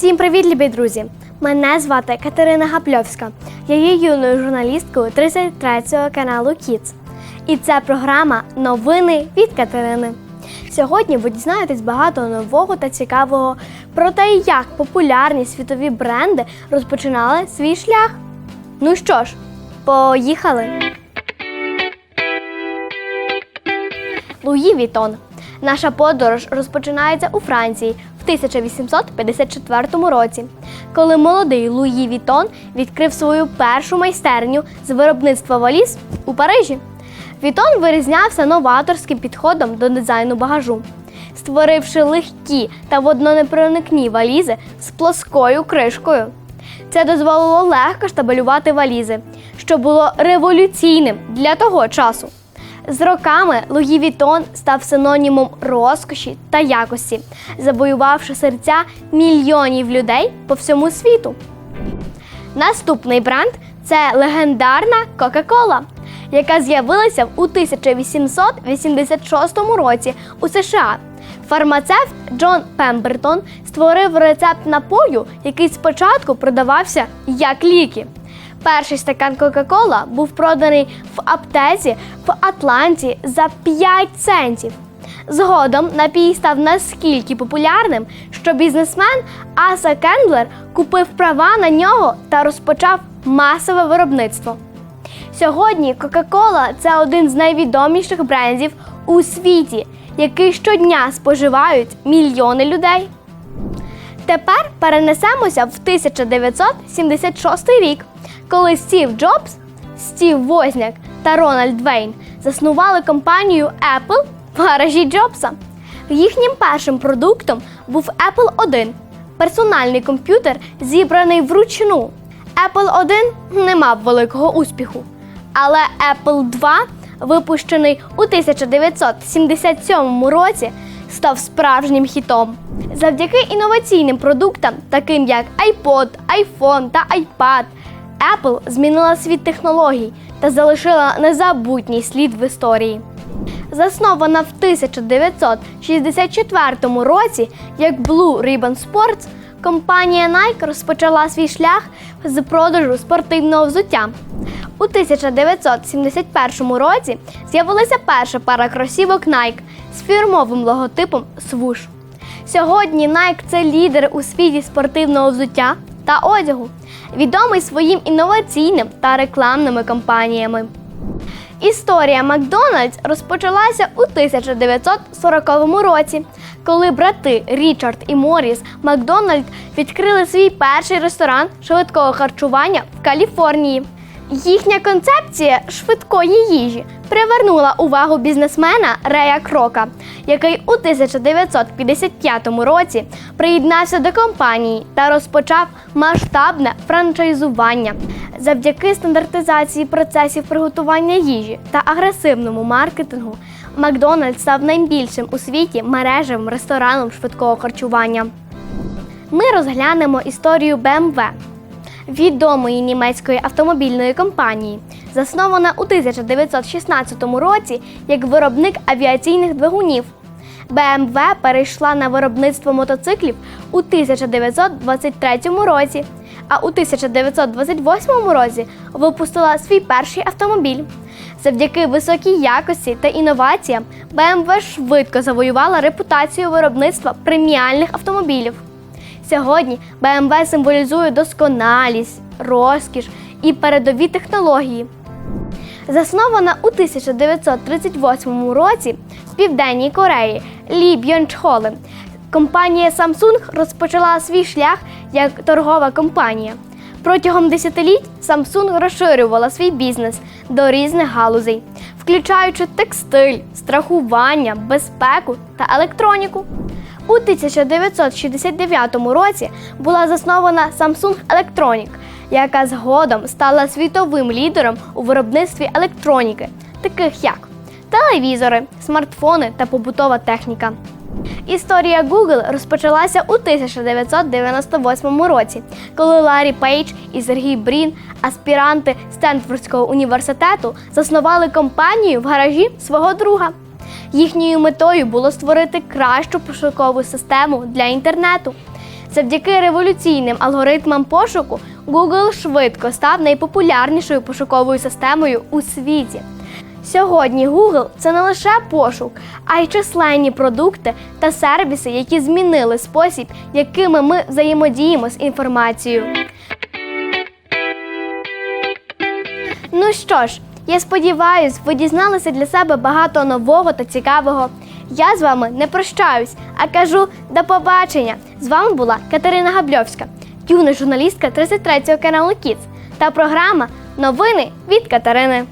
Всім привіт, любі друзі! Мене звати Катерина Гапльовська. Я є юною журналісткою 33-го каналу Kids. І це програма Новини від Катерини. Сьогодні ви дізнаєтесь багато нового та цікавого про те, як популярні світові бренди розпочинали свій шлях. Ну що ж, поїхали! Луї Вітон. Наша подорож розпочинається у Франції в 1854 році, коли молодий Луї Вітон відкрив свою першу майстерню з виробництва валіз у Парижі. Вітон вирізнявся новаторським підходом до дизайну багажу, створивши легкі та водонепроникні валізи з плоскою кришкою. Це дозволило легко штабелювати валізи, що було революційним для того часу. З роками Луї Вітон став синонімом розкоші та якості, завоювавши серця мільйонів людей по всьому світу. Наступний бренд це легендарна Кока-Кола, яка з'явилася у 1886 році у США. Фармацевт Джон Пембертон створив рецепт напою, який спочатку продавався як ліки. Перший стакан Кока-Кола був проданий в аптеці в Атланті за 5 центів. Згодом напій став наскільки популярним, що бізнесмен Аса Кендлер купив права на нього та розпочав масове виробництво. Сьогодні Coca-Cola – це один з найвідоміших брендів у світі, який щодня споживають мільйони людей. Тепер перенесемося в 1976 рік, коли Стів Джобс, Стів Возняк та Рональд Вейн заснували компанію Apple в гаражі Джобса. Їхнім першим продуктом був Apple 1 – персональний комп'ютер, зібраний вручну. Apple 1 не мав великого успіху, але Apple 2, випущений у 1977 році, став справжнім хітом. Завдяки інноваційним продуктам, таким як iPod, iPhone та iPad, Apple змінила світ технологій та залишила незабутній слід в історії. Заснована в 1964 році як Blue Ribbon Sports, компанія Nike розпочала свій шлях з продажу спортивного взуття. У 1971 році з'явилася перша пара кросівок Nike з фірмовим логотипом Swoosh. Сьогодні Nike – це лідер у світі спортивного взуття та одягу, відомий своїм інноваційним та рекламними кампаніями. Історія Макдональдс розпочалася у 1940 році, коли брати Річард і Моріс Макдональд відкрили свій перший ресторан швидкого харчування в Каліфорнії. Їхня концепція швидкої їжі привернула увагу бізнесмена Рея Крока, який у 1955 році приєднався до компанії та розпочав масштабне франчайзування. Завдяки стандартизації процесів приготування їжі та агресивному маркетингу Макдональдс став найбільшим у світі мережевим рестораном швидкого харчування. Ми розглянемо історію BMW відомої німецької автомобільної компанії, заснована у 1916 році як виробник авіаційних двигунів. BMW перейшла на виробництво мотоциклів у 1923 році, а у 1928 році випустила свій перший автомобіль. Завдяки високій якості та інноваціям BMW швидко завоювала репутацію виробництва преміальних автомобілів. Сьогодні BMW символізує досконалість, розкіш і передові технології. Заснована у 1938 році в Південній Кореї Лі Бьончхоле, компанія Samsung розпочала свій шлях як торгова компанія. Протягом десятиліть Samsung розширювала свій бізнес до різних галузей, включаючи текстиль, страхування, безпеку та електроніку. У 1969 році була заснована Samsung Electronic, яка згодом стала світовим лідером у виробництві електроніки, таких як телевізори, смартфони та побутова техніка. Історія Google розпочалася у 1998 році, коли Ларі Пейдж і Сергій Брін, аспіранти Стенфордського університету, заснували компанію в гаражі свого друга. Їхньою метою було створити кращу пошукову систему для інтернету. Завдяки революційним алгоритмам пошуку Google швидко став найпопулярнішою пошуковою системою у світі. Сьогодні Google це не лише пошук, а й численні продукти та сервіси, які змінили спосіб, якими ми взаємодіємо з інформацією. Ну що ж, я сподіваюсь, ви дізналися для себе багато нового та цікавого. Я з вами не прощаюсь, а кажу до побачення. З вами була Катерина Габльовська, юна журналістка 33-го каналу Кіц та програма Новини від Катерини.